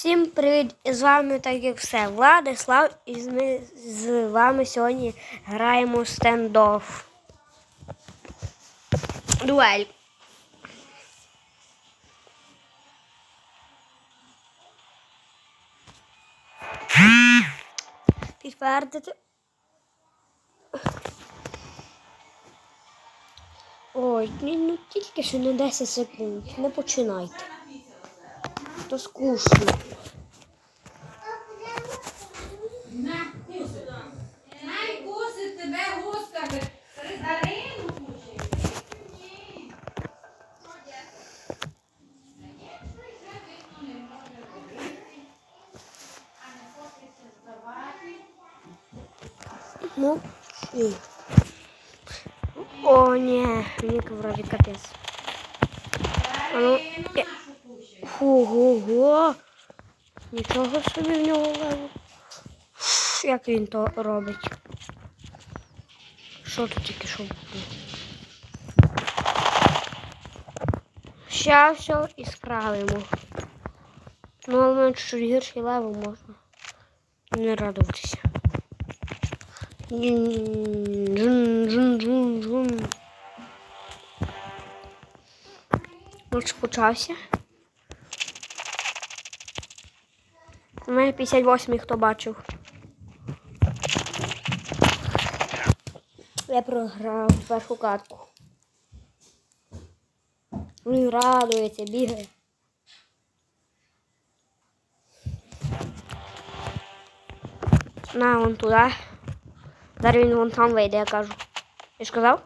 Всім привіт! І з вами так як все. Владислав, і ми з вами сьогодні граємо стендофф. Дуель. Підтвердити. Ой, ну тільки що на 10 секунд. Не починайте. То скучно. Най кусить тебе гуска, Дарину кучить. Ну, ні. О, ні, мені вроді капець. А ну, е, Ого-го. Нічого собі в нього лево. Як він то робить? Що тут тільки що було? Ща все і справимо. Ну, але чуть гірший левел можна не радуватися. Джун-джун-джун-джун. Матч почався. У мене 58 хто бачив. Я програв першу катку. Він радується, бігає. На, вон туди. Зараз він вон там вийде, я кажу. Я ж казав?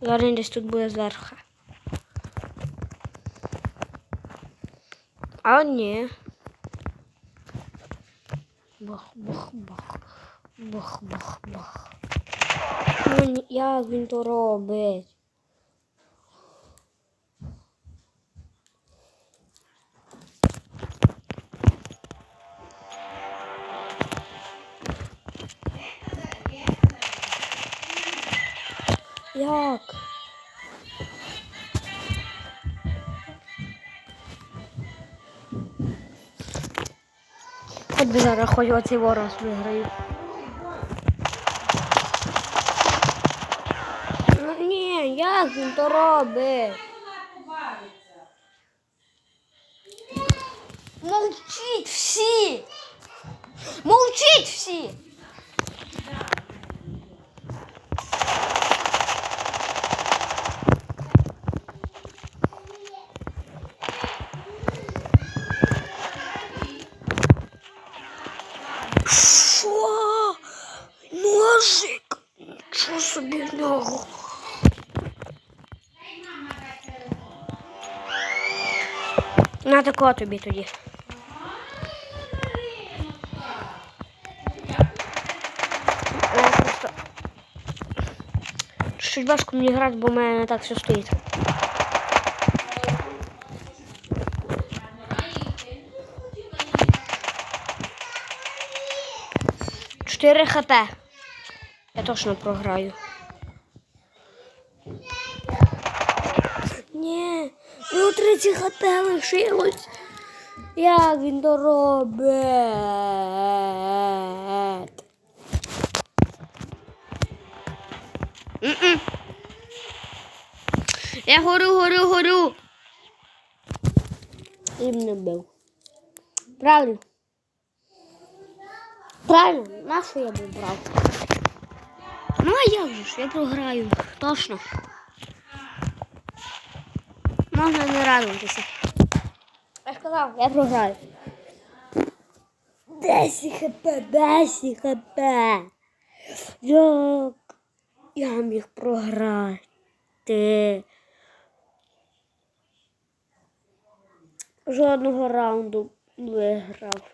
Зараз десь тут буде зверху. А ні. Бах, бах, бах. Бах, бах, бах. Ну, ні, як він то робить? Як? Хоч би зараз хоч оцей ворог виграю. Ну ні, як він то робить? Мовчіть всі! Мовчіть всі! Що? Ножик? Що собі в нього? На тако тобі тоді. Чуть важко мені грати, бо в мене не так все стоїть. Чотири хп. Я точно програю. Ні, ну 30 хп лишилось. Як він то робить? М-м. Я горю, горю, горю. І мене бив. Правильно? Правильно, на я був брав? А як же ж, я програю. Точно. Можна не радуватися. Я ж казав, я програю. 10 хп, 10 хп. Як я міг програти? Жодного раунду виграв.